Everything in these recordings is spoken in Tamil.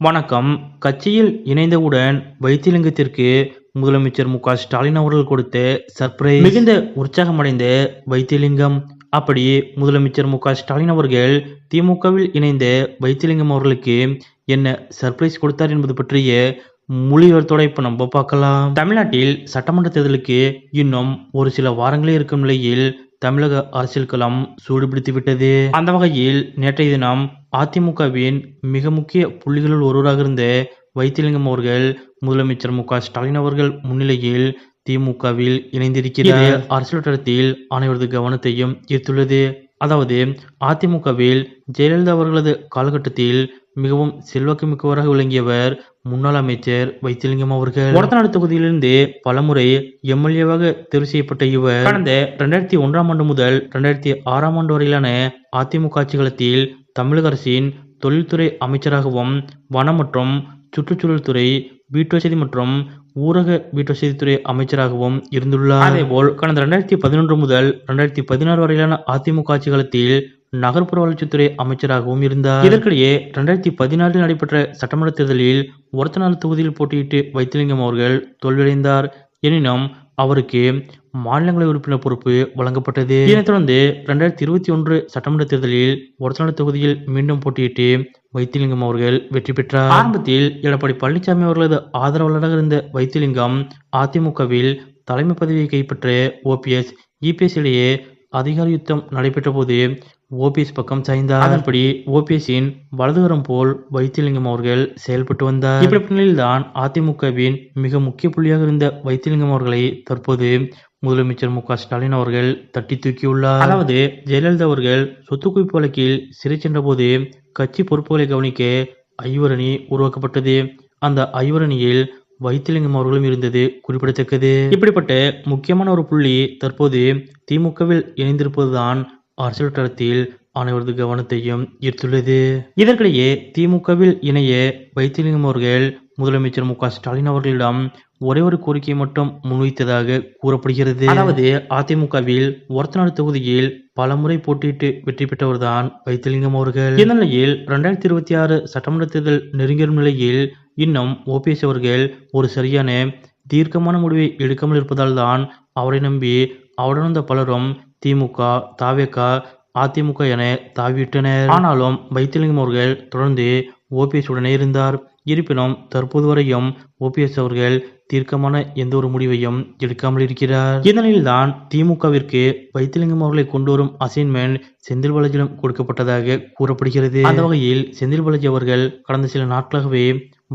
வணக்கம். கட்சியில் இணைந்தவுடன் வைத்திலிங்கத்திற்கு முதலமைச்சர் மு ஸ்டாலின் அவர்கள் கொடுத்த சர்ப்ரைஸ். மிகுந்த உற்சாகமடைந்த வைத்திலிங்கம். அப்படி முதலமைச்சர் மு ஸ்டாலின் அவர்கள் திமுகவில் இணைந்த வைத்திலிங்கம் அவர்களுக்கு என்ன சர்ப்ரைஸ் கொடுத்தார் என்பது பற்றிய மொழியோர்த்தோட இப்ப நம்ம பார்க்கலாம். தமிழ்நாட்டில் சட்டமன்ற தேர்தலுக்கு இன்னும் ஒரு சில வாரங்களே இருக்கும் நிலையில் தமிழக அரசியல் களம் சூடுபிடித்து விட்டது அந்த வகையில் நேற்றைய தினம் அதிமுகவின் மிக முக்கிய புள்ளிகளுள் ஒருவராக இருந்த வைத்திலிங்கம் அவர்கள் முதலமைச்சர் மு க ஸ்டாலின் அவர்கள் முன்னிலையில் திமுகவில் இணைந்திருக்கிறார். அரசியல் வட்டாரத்தில் அனைவரது கவனத்தையும் ஈர்த்துள்ளது. அதாவது அதிமுகவில் ஜெயலலிதா அவர்களது காலகட்டத்தில் மிகவும் செல்வாக்கு மிக்கவராக விளங்கியவர் முன்னாள் அமைச்சர் வைத்திலிங்கம் அவர்கள் ஒரத்தநாடு தொகுதியிலிருந்து பலமுறை எம்எல்ஏவாக தேர்வு செய்யப்பட்ட இவர் கடந்த இரண்டாயிரத்தி ஒன்றாம் ஆண்டு முதல் இரண்டாயிரத்தி ஆறாம் ஆண்டு வரையிலான அதிமுக ஆட்சி காலத்தில் தமிழக அரசின் தொழில்துறை அமைச்சராகவும் வனம் மற்றும் சுற்றுச்சூழல் துறை வீட்டுவசதி மற்றும் ஊரக வீட்டுவசதித்துறை அமைச்சராகவும் இருந்துள்ளார். அதேபோல் கடந்த இரண்டாயிரத்தி பதினொன்று முதல் இரண்டாயிரத்தி பதினாறு வரையிலான அதிமுக ஆட்சி காலத்தில் நகர்ப்புற வளர்ச்சித்துறை அமைச்சராகவும் இருந்தார். இதற்கிடையே இரண்டாயிரத்தி பதினாறில் நடைபெற்ற சட்டமன்ற தேர்தலில் ஒருத்தநாள் தொகுதியில் போட்டியிட்டு வைத்திலிங்கம் அவர்கள் தோல்வியடைந்தார். எனினும் அவருக்கு மாநிலங்களவை உறுப்பினர் பொறுப்பு வழங்கப்பட்டது. இதனைத் தொடர்ந்து இரண்டாயிரத்தி இருபத்தி ஒன்று சட்டமன்ற தேர்தலில் ஒருத்தநாள் தொகுதியில் மீண்டும் போட்டியிட்டு வைத்திலிங்கம் அவர்கள் வெற்றி பெற்றார். ஆரம்பத்தில் எடப்பாடி பழனிசாமி அவர்களது ஆதரவாளராக இருந்த வைத்திலிங்கம் அதிமுகவில் தலைமை பதவியை கைப்பற்ற ஓபிஎஸ் இபிஎஸ் இடையே அதிகார யுத்தம் நடைபெற்ற போது ஓபிஎஸ் பக்கம் சாய்ந்தார். அதன்படி ஓபிஎஸ்ஸின் வலதுகரம் போல் வைத்திலிங்கம் அவர்கள் செயல்பட்டு வந்தார். இப்படி நிலையில்தான் அதிமுகவின் மிக முக்கிய புள்ளியாக இருந்த வைத்திலிங்கம் அவர்களை தற்போது முதலமைச்சர் மு க ஸ்டாலின் அவர்கள் தட்டி தூக்கியுள்ளார். அதாவது ஜெயலலிதா அவர்கள் சொத்து குவிப்பு வழக்கில் சிறை சென்றபோது கட்சி பொறுப்புகளை கவனிக்க ஐவரணி உருவாக்கப்பட்டது. அந்த ஐவரணியில் வைத்திலிங்கம் அவர்களும் இருந்தது. குறிப்பிடத்தக்கது. இப்படிப்பட்ட முக்கியமான ஒரு புள்ளி தற்போது திமுகவில் இணைந்திருப்பதுதான் அரசியல் வட்டாரத்தில் அனைவரது கவனத்தையும் ஈர்த்துள்ளது. இதற்கிடையே திமுகவில் இணைய வைத்திலிங்கம் அவர்கள் முதலமைச்சர் மு க ஸ்டாலின் அவர்களிடம் ஒரே ஒரு கோரிக்கையை மட்டும் முன்வைத்ததாக கூறப்படுகிறது. அதாவது அதிமுகவில் ஒருத்தநாடு தொகுதியில் பலமுறை போட்டியிட்டு வெற்றி பெற்றவர்தான் வைத்திலிங்கம் அவர்கள். இந்த நிலையில் இரண்டாயிரத்தி இருபத்தி ஆறு சட்டமன்ற தேர்தல் நெருங்கிடும் நிலையில் இன்னும் ஓபிஎஸ் அவர்கள் ஒரு சரியான தீர்க்கமான முடிவை எடுக்காமல் இருப்பதால் தான் அவரை நம்பி அவருடன் பலரும் திமுக தாவேக அதிமுக என தாவிவிட்டனர். ஆனாலும் வைத்திலிங்கம் அவர்கள் தொடர்ந்து ஓபிஎஸ் உடனே இருந்தார். இருப்பினும் தற்போது வரையும் ஓபிஎஸ் அவர்கள் தீர்க்கமான எந்த ஒரு முடிவையும் எடுக்காமல் இருக்கிறார். இதனில்தான் திமுகவிற்கு வைத்திலிங்கம் அவர்களை கொண்டு வரும் அசைன்மெண்ட் செந்தில் பாலாஜியிடம் கொடுக்கப்பட்டதாக கூறப்படுகிறது. அந்த வகையில் செந்தில் பாலாஜி அவர்கள் கடந்த சில நாட்களாகவே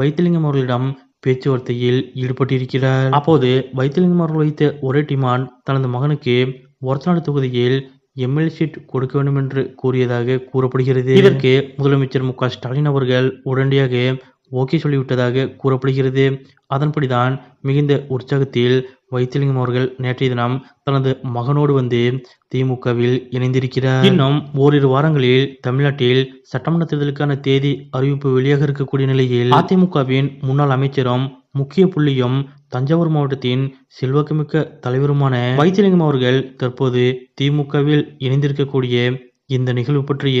வைத்திலிங்கம் அவர்களிடம் பேச்சுவார்த்தையில் ஈடுபட்டிருக்கிறார். அப்போது வைத்திலிங்கம் அவர்கள் வைத்த ஒரே டிமாண்ட் தனது மகனுக்கு ஒரத்தநாடு தொகுதியில் எம்எல்ஏ சீட் கொடுக்க வேண்டும் என்று கூறியதாக கூறப்படுகிறது. இதற்கு முதலமைச்சர் மு க ஸ்டாலின் அவர்கள் உடனடியாக ஓகே சொல்லிவிட்டதாக கூறப்படுகிறது. அதன்படிதான் மிகுந்த உற்சாகத்தில் வைத்திலிங்கம் அவர்கள் நேற்றைய தினம் தனது மகனோடு வந்து திமுகவில் இணைந்திருக்கிறார். இன்னும் ஓரிரு வாரங்களில் தமிழ்நாட்டில் சட்டமன்ற தேர்தலுக்கான தேதி அறிவிப்பு வெளியாக இருக்கக்கூடிய நிலையில் அதிமுகவின் முன்னாள் அமைச்சரும் முக்கிய புள்ளியும் தஞ்சாவூர் மாவட்டத்தின் செல்வாக்குமிக்க தலைவருமான வைத்திலிங்கம் அவர்கள் தற்போது திமுகவில் இணைந்திருக்கக்கூடிய இந்த நிகழ்வு பற்றிய